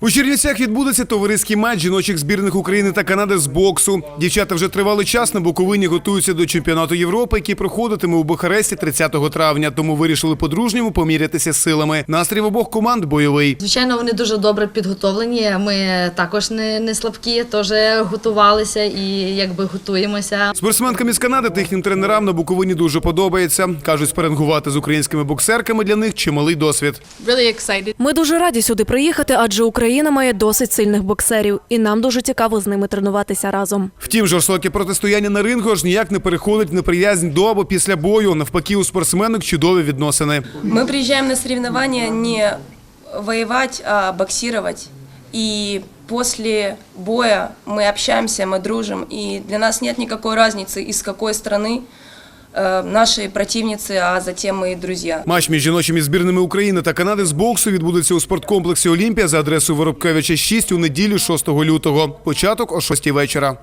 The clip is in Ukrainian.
У Чернівцях відбудеться товариський матч жіночих збірних України та Канади з боксу. Дівчата вже тривалий час на Буковині готуються до чемпіонату Європи, який проходитиме у Бухаресті 30 травня. Тому вирішили по-дружньому помірятися силами. Настрій в обох команд бойовий. Звичайно, вони дуже добре підготовлені. Ми також не, не слабкі, теж готувалися і якби готуємося. Спортсменкам із Канади та їхнім тренерам на Буковині дуже подобається. кажуть, спарингувати з українськими боксерками для них чималий досвід. really excited. Ми дуже раді сюди приїхати, адже Україна має досить сильних боксерів, і нам дуже цікаво з ними тренуватися разом. Втім, жорстоке протистояння на рингу аж ніяк не переходить в неприязнь до або після бою. Навпаки, у спортсменок чудові відносини. Мы приезжаем на соревнования не воевать, а боксировать. И после боя мы общаемся, мы дружим. И для нас нет никакой разницы, из какой страны э, противниці, а затем і друзі. Матч між жіночими збірними України та Канади з боксу відбудеться у спорткомплексі Олімпія за адресою Воробкевича 6 у неділю 6 лютого. Початок о 6 вечора.